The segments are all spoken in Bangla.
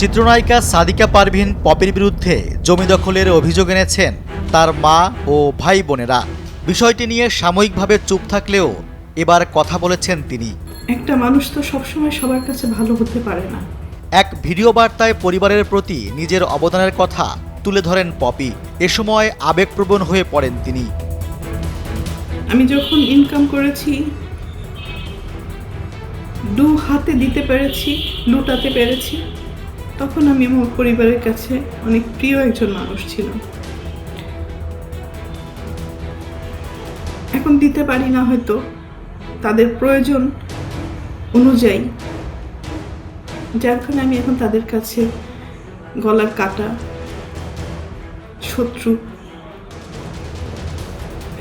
চিত্রনায়িকা সাদিকা পারভিন পপির বিরুদ্ধে জমি দখলের অভিযোগ এনেছেন তার মা ও ভাই বোনেরা। বিষয়টি নিয়ে সাময়িকভাবে চুপ থাকলেও এবার কথা বলেছেন তিনি। একটা মানুষ তো সবসময় সবার কাছে ভালো হতে পারে না। এক ভিডিও বার্তায় পরিবারের প্রতি নিজের অবদানের কথা তুলে ধরেন পপি। এ সময় আবেগপ্রবণ হয়ে পড়েন তিনি। আমি যখন ইনকাম করেছি দু হাতে দিতে পেরেছি লুটাতে পেরেছি তখন আমি আমার পরিবারের কাছে অনেক প্রিয় একজন মানুষ ছিলাম। এখন দিতে পারি না হয়তো, তাদের প্রয়োজন অনুযায়ী। যার কারণে আমি এখন তাদের কাছে গলার কাটা, শত্রু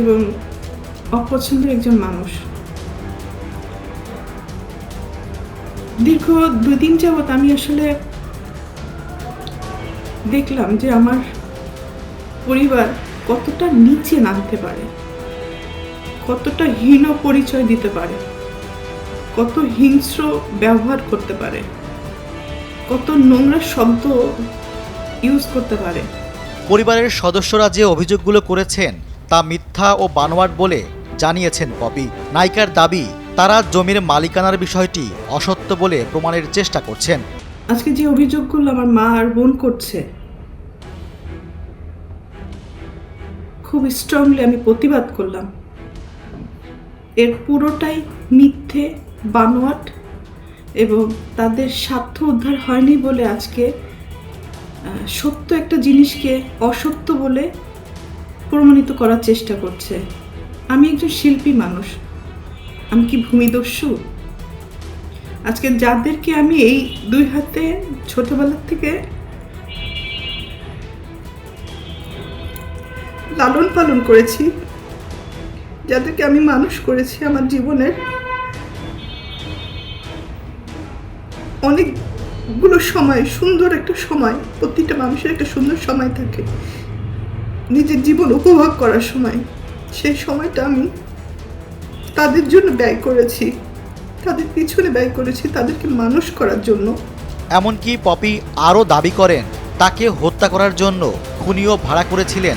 এবং অপছন্দের একজন মানুষ। দীর্ঘ দুই দিন যাবৎ আমি আসলে দেখলাম যে আমার পরিবার কতটা নিচে নামতে পারে কতটা হীন পরিচয় দিতে পারে কত হিংস্র ব্যবহার করতে পারে কত নোংরা শব্দ ইউজ করতে পারে। পরিবারের সদস্যরা যে অভিযোগগুলো করেছেন তা মিথ্যা ও বানোয়াট বলে জানিয়েছেন পপি। নায়িকার দাবি তারা জমির মালিকানার বিষয়টি অসত্য বলে প্রমাণের চেষ্টা করছেন। আজকে যে অভিযোগগুলো আমার মা আর বোন করছে খুব স্ট্রংলি আমি প্রতিবাদ করলাম। এর পুরোটাই মিথ্যে, বানোয়াট এবং তাদের স্বার্থ উদ্ধার হয়নি বলে আজকে সত্য একটা জিনিসকে অসত্য বলে প্রমাণিত করার চেষ্টা করছে। আমি একজন শিল্পী মানুষ। আমি কি ভূমিদস্যু? আজকে যাদেরকে আমি এই দুই হাতে ছোটবেলার থেকে লালন পালন করেছি। যাদেরকে আমি মানুষ করেছি আমার জীবনের অনেকগুলো সময়, সুন্দর একটা সময়, প্রতিটা মানুষের একটা সুন্দর সময় থাকে। নিজের জীবন উপভোগ করার সময়, সেই সময়টা আমি তাদের জন্য ব্যয় করেছি। তাদের পিছনে ব্যয় করেছি তাদেরকে মানুষ করার জন্য। এমনকি পপি আরও দাবি করেন, তাকে হত্যা করার জন্য খুনিও ভাড়া করেছিলেন।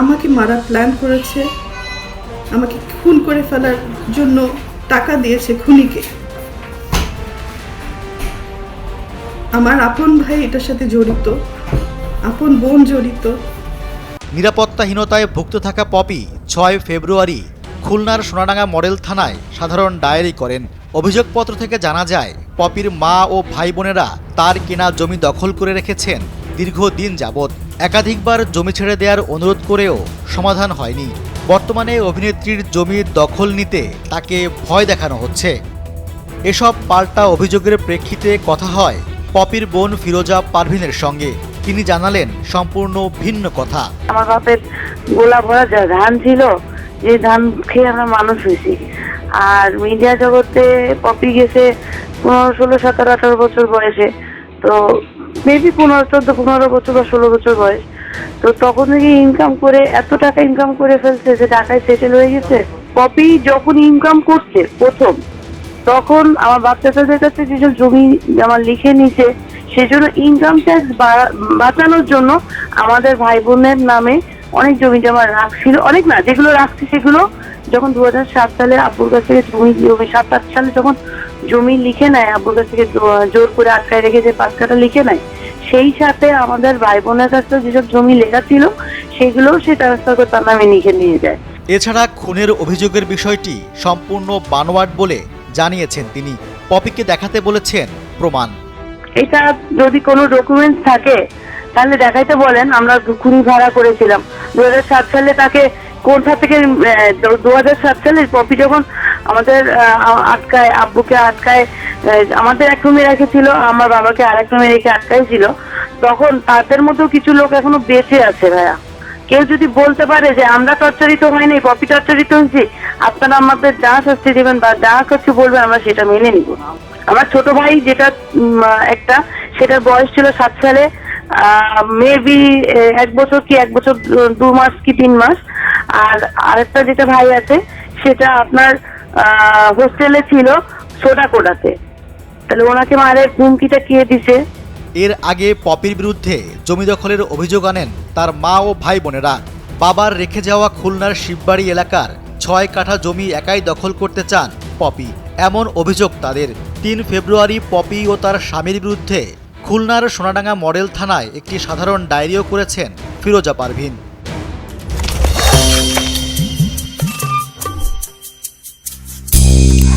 আমাকে মারার প্ল্যান করেছে, আমাকে খুন করে ফেলার জন্য টাকা দিয়েছে খুনিকে। আমার আপন ভাই এটার সাথে জড়িত, আপন বোন জড়িত। নিরাপত্তাহীনতায় ভুগতে থাকা পপি ছয় ফেব্রুয়ারি খুলনার সোনাডাঙ্গা মডেল থানায় সাধারণ ডায়েরি করেন। অভিযোগপত্র থেকে জানা যায়, পপির মা ও ভাই বোনেরা তার কেনা জমি দখল করে রেখেছেন। দীর্ঘদিন যাবৎ একাধিকবার জমি ছেড়ে দেওয়ার অনুরোধ করেও সমাধান হয়নি। বর্তমানে অভিনেত্রীর জমি দখল নিতে তাকে ভয় দেখানো হচ্ছে। এসব পাল্টা অভিযোগের প্রেক্ষিতে কথা হয় পপির বোন ফিরোজা পারভিনের সঙ্গে। তিনি জানালেন, সম্পূর্ণ ভিন্ন কথা। আমার বাপের গোলা ভরা ধান ছিল যে ধান খেয়ে আমরা মানুষ হয়েছি। আর মিডিয়া জগতে পপি গেছে পনেরো, ষোলো, সতেরো, আঠারো বছর বয়সে। তো মেবি পনেরো, চোদ্দ, পনেরো বছর বা ষোলো বছর বয়স। তো তখন থেকে ইনকাম করে, এত টাকা ইনকাম করে ফেলছে যে টাকায় সেটেল হয়ে গেছে। পপি যখন ইনকাম করছে প্রথম, তখন আমার বাচ্চাদের কাছে যেসব জমি আমার লিখে নিছে, সেজন্য ইনকাম ট্যাক্স বাঁচানোর জন্য আমাদের ভাই বোনের নামে অনেক জমি জমা রাখছিল। অনেক না, যেগুলো রাখছি সেগুলো যখন দু সালে আব্বুর কাছ থেকে জমি জমি সাত, আট সালে যখন জমি লিখে নেয় আব্বুর কাছ থেকে জোর করে আটকায় রেখে যে পাঁচ কাটা লিখে নেয় সেই সাথে আমাদের ভাই বোনের কাছ যেসব জমি লেখা ছিল সেগুলো সে ট্রান্সফার করে তার নামে লিখে নিয়ে যায়। এছাড়া খুনের অভিযোগের বিষয়টি সম্পূর্ণ বানোয়াট বলে জানিয়েছেন তিনি। পপিকে দেখাতে বলেছেন প্রমাণ। এটা যদি কোনো ডকুমেন্টস থাকে তাহলে দেখাইতে বলেন আমরা খুনি ভাড়া করেছিলাম। দু সাত সালে তাকে কোথা থেকে দু হাজার সাত সালে পপি যখন আমাদের আটকায়, আব্বুকে আটকায় আমাদের এক রুমে রেখেছিল, আমার বাবাকে আর আরেক রুমে রেখে আটকায় ছিল। তখন তাদের মধ্যেও কিছু লোক এখনও বেঁচে আছে ভাইয়া। কেউ যদি বলতে পারে যে আমরা টর্চারিত হয়নি, পপি টর্চারিত হয়েছি, আপনারা আমাদের যা শাস্তি দেবেন বা যা কিছু বলবেন, আমরা সেটা মেনে নিব। আমার ছোট ভাই যেটা একটা, সেটার বয়স ছিল সাত সালে মেবি এক বছর কি, এক বছর, দু মাস কি, তিন মাস। আর আরেকটা যেটা ভাই আছে, সেটা আপনার হোস্টেলে ছিল সোডাকোডাতে তাহলে ওনাকে মারের হুমকিটা কে দিছে? এর আগে পপির বিরুদ্ধে জমি দখলের অভিযোগ আনেন তার মা ও ভাই বোনেরা। বাবার রেখে যাওয়া খুলনার শিববাড়ি এলাকার ছয় কাঠা জমি একাই দখল করতে চান পপি। এমন অভিযোগ তাদের। তিন ফেব্রুয়ারি পপি ও তার স্বামীর বিরুদ্ধে খুলনার সোনাডাঙ্গা মডেল থানায় একটি সাধারণ ডায়েরিও করেছেন ফিরোজা পারভিন। Mm.